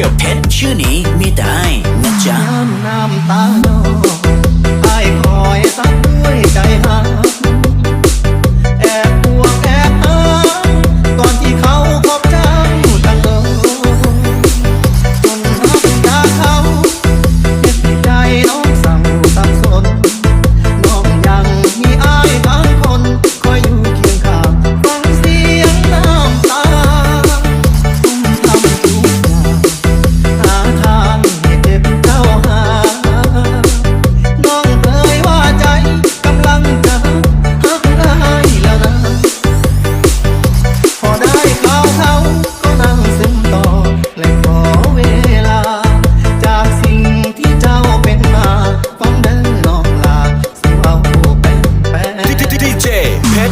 ยวเพชรชื่อนี้มีแต่ให้นะจ๊ะน้ำตา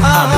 I'm